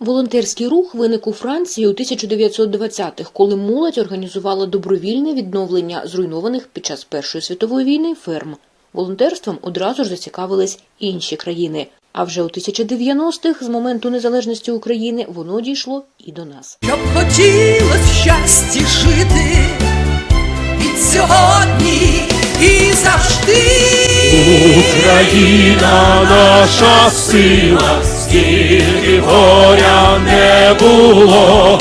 Волонтерський рух виник у Франції у 1920-х, коли молодь організувала добровільне відновлення зруйнованих під час Першої світової війни ферм. Волонтерством одразу ж зацікавились інші країни. А вже у 1090-х, з моменту незалежності України, воно дійшло і до нас. Щоб хотілось в щасті жити від сьогодні і завжди. Україна наша сила, скільки горя не було,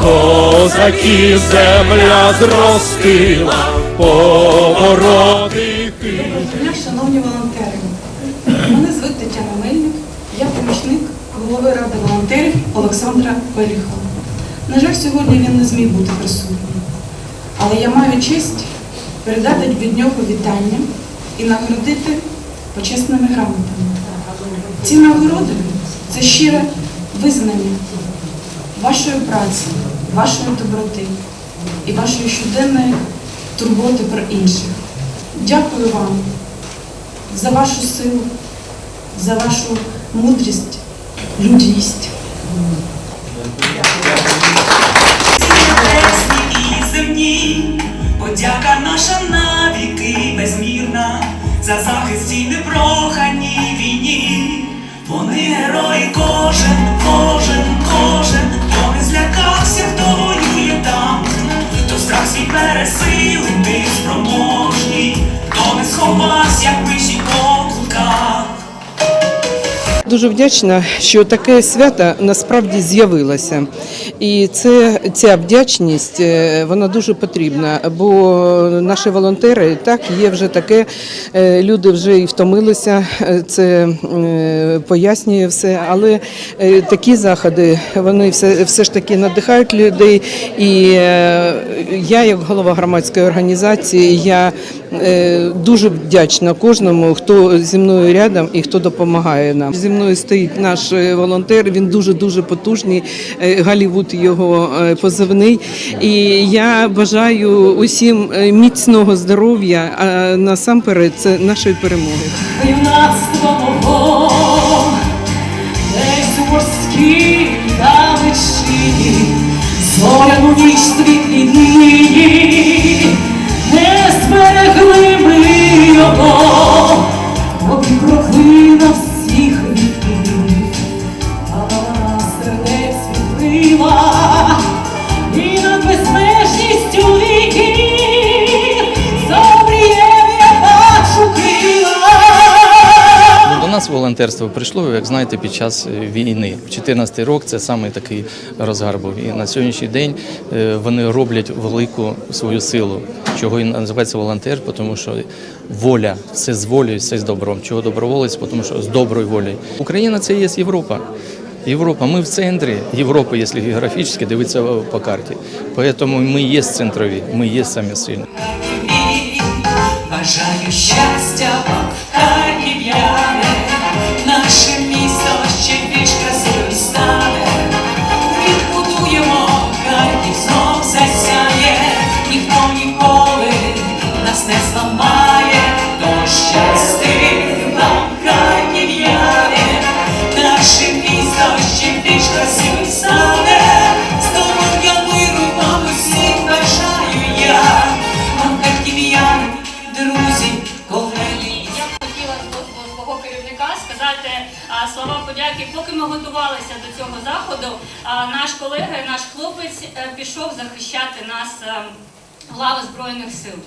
козаків земля зростила, повороти. Дня, шановні волонтери. Мене звуть Тетяна Мельник, я помічник голови ради волонтерів Олександра Пеліхова. На жаль, сьогодні він не зміг бути присутнім. Але я маю честь передати від нього вітання і нагородити почесними грамотами. Ці нагороди це щире визнання вашої праці, вашої доброти і вашої щоденної турботи про інших. Дякую вам за вашу силу, за вашу мудрість, людяність. Пересилити спроможні, хто не сховався, Дуже вдячна, що таке свято насправді з'явилося. І це ця вдячність е, вона дуже потрібна, бо наші волонтери так є вже таке. е, Люди вже і втомилися, е, це пояснює все. Але такі заходи вони все, все ж таки надихають людей. І я, як голова громадської організації, я дуже вдячна кожному, хто зі мною рядом і хто допомагає нам. Мною стоїть наш е, волонтер. Він дуже дуже потужний. е, Голівуд його е, позивний. І я бажаю усім міцного здоров'я. А насамперед це нашої перемоги. зоряну ніч світлі дні, не зберегли волонтерство прийшло, як знаєте, під час е, війни. В 14 рік це саме такий розгар був. І на сьогоднішній день е, вони роблять велику свою силу, чого і називається волонтер, тому що воля, все з волею, все з добром. Чого доброволець, тому що з доброю волею. Україна це є Європа. Європа, ми в центрі Європи, якщо географічно дивитися по карті. Тому ми є центрові, ми є самі сильні. Бажаю щастя наш колега, наш хлопець е, пішов захищати нас е, в лави Збройних сил.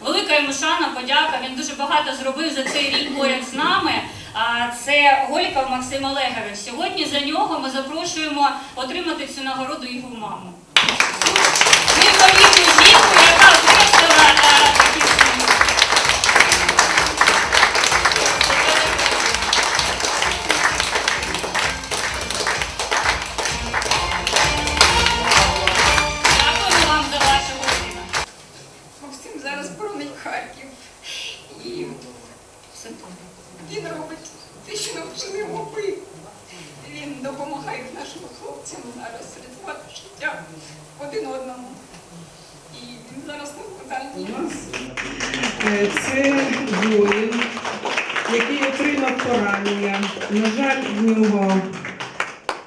Велика йому шана, подяка. Він дуже багато зробив за цей рік поряд з нами. Це Голіков Максим Олегович. Сьогодні за нього ми запрошуємо отримати цю нагороду його маму. І він робить те, що навчили ви. Він допомагає нашим хлопцям зараз рятувати життя один одному. І він зараз на вокзальній. Е, Це воїн, який отримав поранення. На жаль, в нього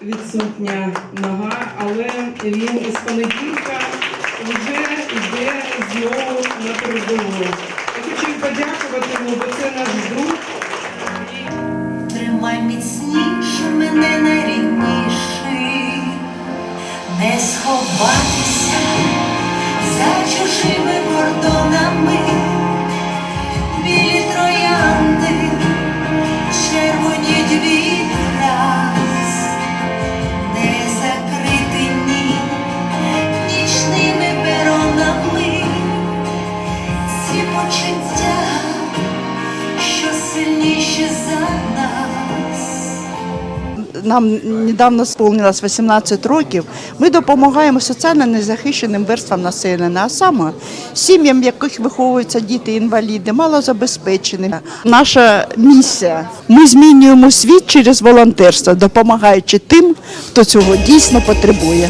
відсутня нога, але він із понеділка вже йде знову на передову. Подякувати йому, бо це наш друг. Тримай міцніше мене найрідніший, не сховатися за чужими кордонами, Нам недавно сповнилось 18 років. Ми допомагаємо соціально незахищеним верствам населення, а саме сім'ям, в яких виховуються діти-інваліди, малозабезпечені. Наша місія. Ми змінюємо світ через волонтерство, допомагаючи тим, хто цього дійсно потребує.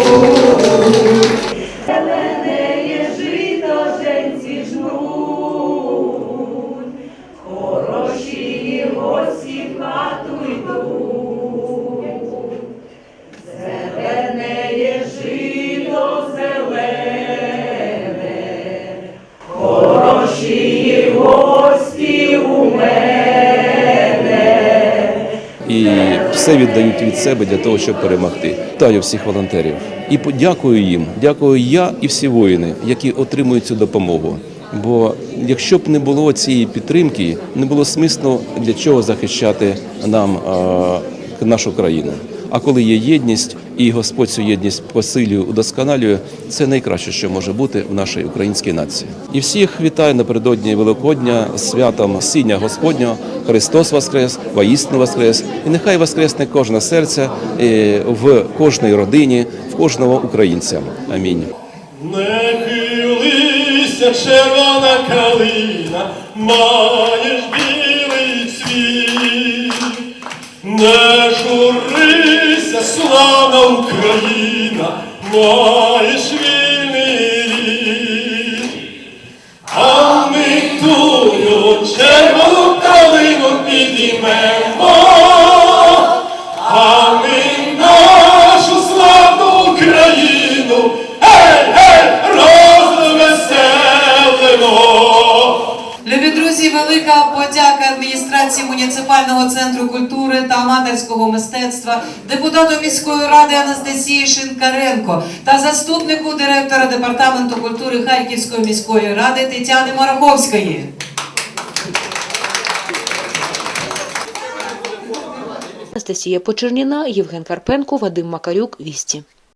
і все віддають від себе для того, щоб перемогти. Вітаю всіх волонтерів і подякую їм. Дякую я і всі воїни, які отримують цю допомогу. Бо якщо б не було цієї підтримки, не було смислу для чого захищати нам нашу країну. А коли є єдність, і Господь цю єдність посилює, удосконалює, це найкраще, що може бути в нашій українській нації. І всіх вітаю напередодні Великодня святом Сіння Господнього. Христос Воскрес, воістину Воскрес, і нехай воскресне кожне серце е, в кожній родині, в кожного українця. Амінь. Не хилися, червона калина, маєш білий цвіт. Славна Україна, маєш аматорського мистецтва, депутату міської ради Анастасії Шинкаренко та заступнику директора департаменту культури Харківської міської ради Тетяни Мараховської. Анастасія Почерніна, Євген Карпенко, Вадим Макарюк, Вісті.